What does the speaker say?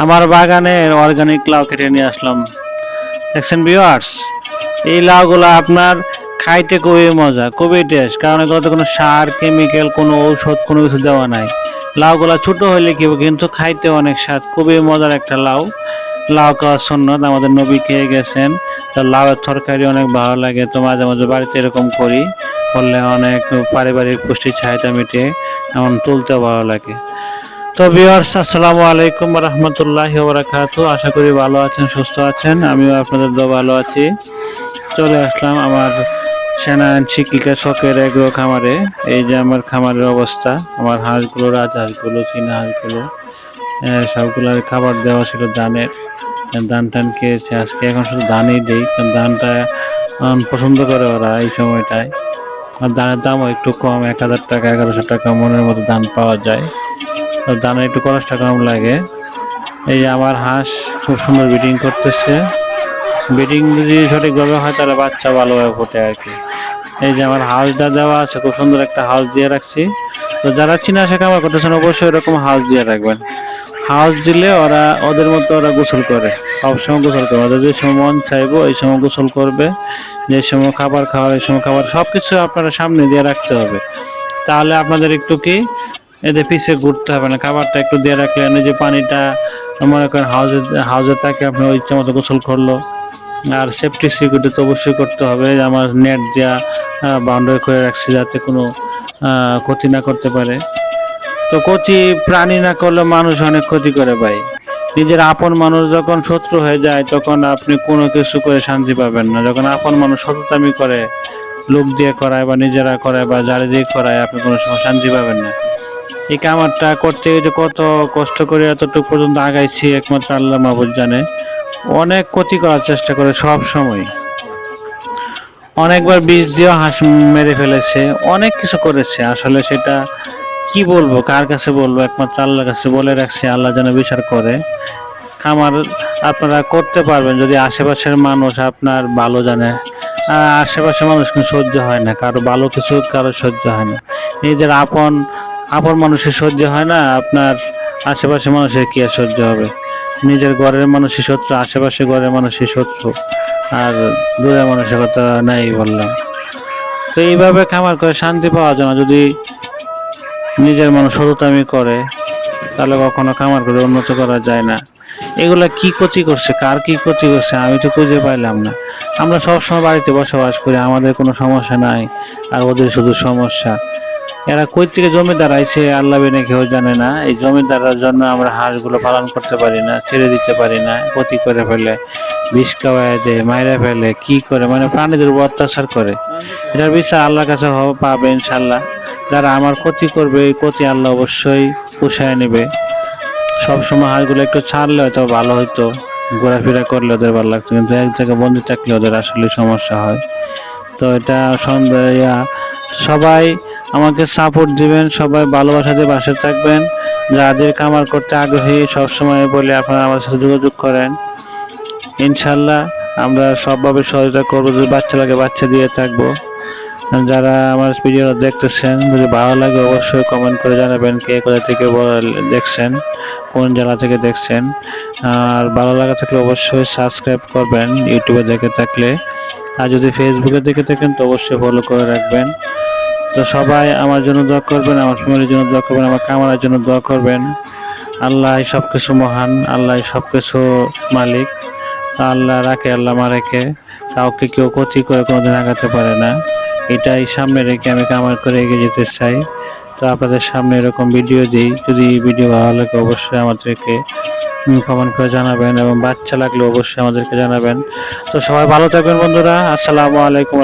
আমার বাগানের অর্গানিক লাউ কেটে নিয়ে আসলাম। দেখছেন ভিউয়ার্স এই লাউগুলো আপনার খাইতে খুবই মজা, খুবই টেস্ট কারণ এগুলোতে কোনো সার কেমিক্যাল কোনো ঔষধ, কোনো কিছু দেওয়া নাই। লাউগুলা ছোট হইলে কি কিন্তু খাইতে অনেক স্বাদ, খুবই মজার একটা লাউ। লাউ খাওয়া সন্ন্যত আমাদের নবী খেয়ে গেছেন, তো লাউয়ের তরকারি অনেক ভালো লাগে, তো মাঝে মাঝে বাড়িতে এরকম করি, করলে অনেক পারিবারিক পুষ্টি চাহিদা মিটিয়ে এমন তুলতেও ভালো লাগে। তো ভিউয়ার্স আসসালামু আলাইকুম রহমতুল্লাহ বরাকাতু আশা করি ভালো আছেন, সুস্থ আছেন। আমিও আপনাদের তো ভালো আছি। চলে আসলাম আমার সেনায়ন শিক্ষিকা শখের এগ্রো খামারে। এই যে আমার খামারের অবস্থা, আমার হাঁসগুলো রাজহাঁসগুলো চীনা হাঁসগুলো সবগুলোর খাবার দেওয়া ছিল ধানের। ধান টান খেয়েছে আজকে। এখন শুধু ধানই দিই, কারণ ধানটা পছন্দ করে ওরা এই সময়টায়। আর ধানের দামও একটু কম, এক হাজার টাকা, এগারোশো টাকা মনের মতো ধান পাওয়া যায়। দানা একটু খরচটা কম লাগে। এই যে আমার হাঁস খুব সুন্দর ব্রিডিং করতেছে। ব্রিডিং যদি সঠিকভাবে হয়, তাহলে বাচ্চা ভালোভাবে ফোটে আর কি। এই যে আমার হাউসটা দেওয়া আছে, খুব সুন্দর একটা হাউস দিয়ে রাখছি। তো যারা চিনা শাখা আমার করতেছেন, অবশ্যই এরকম হাউস দিয়ে রাখবেন। হাউস দিলে ওরা, ওদের মতো ওরা গোসল করে। সবসময় গোসল করে। ওদের যে সময় মন চাইব এই সময় গোসল করবে। যে সময় খাবার খাওয়ার এই সময় খাবার সব কিছু আপনারা সামনে দিয়ে রাখতে হবে। তাহলে আপনাদের একটু কি এদের পিছিয়ে ঘুরতে হবে না, খাবারটা একটু দিয়ে রাখলে এই যে পানিটা, মনে করেন হাউজে হাউজে থাকে আপনি ওই ইচ্ছা মতো গোসল করল। আর সেফটি সিকিউরিটি তো অবশ্যই করতে হবে আমার নেট দেওয়া বাউন্ডারি করে রাখছে যাতে কোনো ক্ষতি না করতে পারে। তো ক্ষতি প্রাণী না করলে মানুষ অনেক ক্ষতি করে ভাই। নিজের আপন মানুষ যখন শত্রু হয়ে যায়, তখন আপনি কোনো কিছু করে শান্তি পাবেন না। যখন আপন মানুষ সততামি করে লোক দিয়ে করায় বা নিজেরা করায় বা জারি দিয়ে করায়, আপনি কোনো সময় শান্তি পাবেন না। এই কামারটা করতে গিয়ে কত কষ্ট করে এতটুকু পর্যন্ত আগাইছি একমাত্র আল্লাহ মাহবুদ জানে। অনেক ক্ষতি করার চেষ্টা করে সব সময়। অনেকবার বিষ দিয়েও হাঁস মেরে ফেলেছে, অনেক কিছু করেছে। আসলে সেটা কি বলব, কার কাছে বলব? একমাত্র আল্লাহর কাছে বলে রাখছি, আল্লাহ যেন বিচার করে। খামার আপনারা করতে পারবেন, যদি আশেপাশের মানুষ আপনার ভালো জানে। আশেপাশের মানুষ কিন্তু সহ্য হয় না, কারও ভালো কিছু, কারও সহ্য হয় না। নিজের আপন আপন মানুষের সহ্য হয় না, আপনার আশেপাশের মানুষের কি আর সহ্য হবে? নিজের ঘরের মানুষই শত্রু, আশেপাশে ঘরের মানুষই শত্রু। আর দূরের মানুষের কথা নাই বললাম। তো এইভাবে খামার করে শান্তি পাওয়া যায় না। যদি নিজের মানুষ সততামি করে, তাহলে কখনো খামার করে উন্নত করা যায় না। এগুলা কি ক্ষতি করছে? কার কি ক্ষতি করছে? আমি তো খুঁজে পাইলাম না। আমরা সবসময় বাড়িতে বসবাস করি, আমাদের কোনো সমস্যা নাই। আর ওদের শুধু সমস্যা। এরা কই থেকে জমিদার আইছে, আল্লাহ বেনে কেউ জানে না। এই জমিদারের জন্য আমরা হাঁসগুলো পালন করতে পারি না, ছেড়ে দিতে পারি না, ক্ষতি করে ফেলে, বিষ খাওয়ায় দেয়, মাইরা ফেলে, কি করে? মানে প্রাণীদের উপর অত্যাচার করে। এটার বিচার আল্লাহর কাছে পাবে ইনশাল্লাহ যারা আমার ক্ষতি করবে, এই ক্ষতি আল্লাহ অবশ্যই পুষায় নেবে। সবসময় হাঁসগুলো একটু ছাড়লে হয়তো ভালো হতো ঘোরাফেরা করলে ওদের ভালো লাগতো, কিন্তু এক জায়গায় বন্দি থাকলে ওদের আসলে সমস্যা হয়। তো এটা সন্ধ্যা সবাই আমাকে সাপোর্ট দিবেন, সবাই ভালোবাসা দিয়ে পাশে থাকবেন। যাদের কামার করতে আগ্রহী, সবসময় বলে আপনারা আমার সাথে যোগাযোগ করেন। ইনশাল্লাহ আমরা সবভাবে সহযোগিতা করব, যদি বাচ্চা লাগে বাচ্চা দিয়ে থাকব। যারা আমার ভিডিও দেখতেছেন, যদি ভালো লাগে অবশ্যই কমেন্ট করে জানাবেন, কে কোথা থেকে দেখছেন, কোন জেলা থেকে দেখছেন। আর ভালো লাগা থাকলে অবশ্যই সাবস্ক্রাইব করবেন, ইউটিউবে দেখে থাকলে। আর যদি ফেসবুকে দেখে থাকেন, তো অবশ্যই ফলো করে রাখবেন। তো সবাই আমার জন্য দোয়া করবেন, আমার ফ্যামিলির জন্য দোয়া করবেন, আমার কামারের জন্য দোয়া করবেন। আল্লাহ সব কিছু মহান, আল্লাহ সব কিছু মালিক। আল্লাহ রাখে, আল্লাহ মারেকে কাউকে কেউ ক্ষতি করে কোনোদিন আগাতে পারে না। এটাই সামনে রেখে আমি কামার করে এগিয়ে যেতে চাই। তো আপনাদের সামনে এরকম ভিডিও দিই। যদি ভিডিও ভালো লাগে অবশ্যই আমাদেরকে কমেন্ট করে জানাবেন এবং বাচ্চা লাগলে অবশ্যই আমাদেরকে জানাবেন। তো সবাই ভালো থাকবেন বন্ধুরা। আসসালামু আলাইকুম